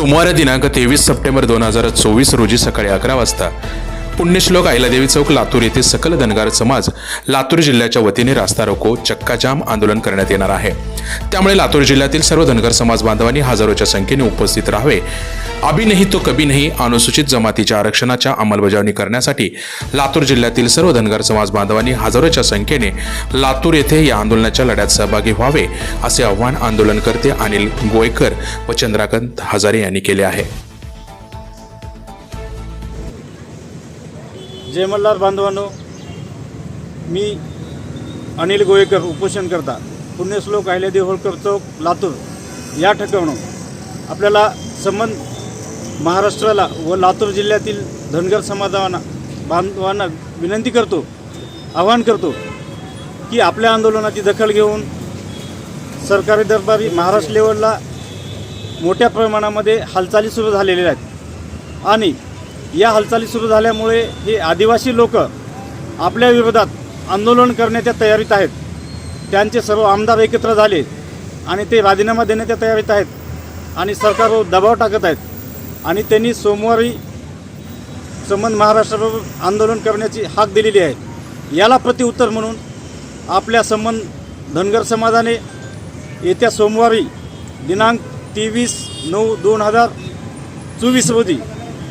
सोमवार दिनांक तेवीस सप्टेंबर दोन हजार चोवीस रोजी सकाळी अकरा वाजता पुण्यश्लोक अहिलादेवी चौक लातूर येथे सकल धनगार समाज लातूर जिल्ह्याच्या वतीने रास्ता रोको चक्काजाम आंदोलन करण्यात येणार आहे. त्यामुळे लातूर जिल्ह्यातील सर्व धनगर समाज बांधवांनी हजारोच्या संख्येने उपस्थित राहावे. अभि नाही तो कभी नाही अनुसूचित जमातीच्या आरक्षणाच्या अंमलबजावणी करण्यासाठी लातूर जिल्ह्यातील सर्व धनगर समाज बांधवांनी हजारोच्या संख्येने लातूर येथे या आंदोलनाच्या लढ्यात सहभागी व्हावे असे आव्हान आंदोलनकर्ते अनिल गोयकर व चंद्रकांत हजारे यांनी केले आहे. जय मल्हार बांधवांनो मी अनिल गोयेकर उपोषण करता पुण्यश्लोक अहिल्यादेवी होळकर चौक लातूर. या ठिकाणून आपल्याला संबंध महाराष्ट्राला व लातूर जिल्ह्यातील धनगर समाजांना बांधवांना विनंती करतो आवाहन करतो की आपल्या आंदोलनाची दखल घेऊन सरकारी दरबारी महाराष्ट्र लेवलला मोठ्या प्रमाणामध्ये हालचाली सुरू झालेल्या आहेत. आणि या हालचाली सुरू झाल्यामुळे हे आदिवासी लोक आपल्या विरोधात आंदोलन करण्याच्या तयारीत आहेत. त्यांचे सर्व आमदार एकत्र झाले आणि ते राजीनामा देण्याच्या तयारीत आहेत आणि सरकारवर दबाव टाकत आहेत. आणि त्यांनी सोमवारी संबंध महाराष्ट्राबरोबर आंदोलन करण्याची हाक दिलेली आहे. याला प्रतिउत्तर म्हणून आपल्या संबंध धनगर समाजाने येत्या सोमवारी दिनांक तेवीस नऊ दोन हजार चोवीस रोजी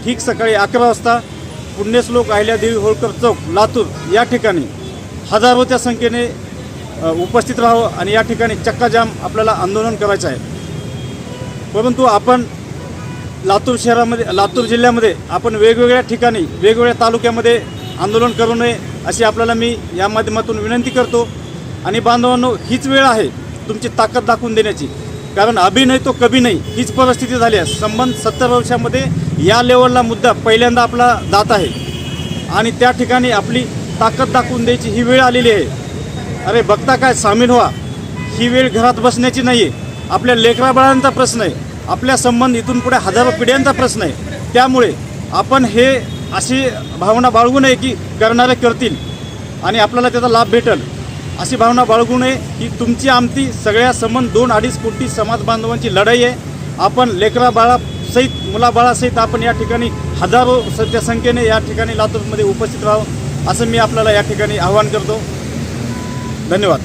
ठीक सकाळी अकरा वाजता पुण्यश्लोक अहिल्यादेवी होळकर चौक लातूर. या ठिकाणी हजारोच्या संख्येने उपस्थित राहावं आणि या ठिकाणी चक्काजाम आपल्याला आंदोलन करायचं आहे. परंतु आपण लातूर शहरामध्ये लातूर जिल्ह्यामध्ये आपण वेगवेगळ्या ठिकाणी वेगवेगळ्या तालुक्यामध्ये आंदोलन करू नये अशी आपल्याला मी या माध्यमातून विनंती करतो. आणि बांधवांनो हीच वेळ आहे तुमची ताकद दाखवून देण्याची. कारण अभि नाही तो कभी नाही. हीच परिस्थिती झाली आहे. संबंध सत्तर वर्षामध्ये या लेवलला मुद्दा पहिल्यांदा आपला जात आहे. आणि त्या ठिकाणी आपली ताकद दाखवून द्यायची ही वेळ आलेली आहे. अरे बघता काय? सामील व्हा. ही वेळ घरात बसण्याची नाही आहे आपल्या लेकराबाळांचा प्रश्न आहे. आपल्या संबंध इथून पुढे हजारो पिढ्यांचा प्रश्न आहे. त्यामुळे आपण हे अशी भावना बाळगू नये की करणारे करतील. आणि आपल्याला त्याचा लाभ भेटेल. अशी भावना बाळगू नये ही तुमची आमची सगळ्या संबंध दोन अडीच कोटी समाज बांधवांची लढाई आहे. आपण लेकरा बाळासहित मुलाबाळासहित आपण या ठिकाणी हजारो सध्या संख्येने या ठिकाणी लातूरमध्ये उपस्थित राहावं असं मी आपल्याला या ठिकाणी आवाहन करतो. धन्यवाद.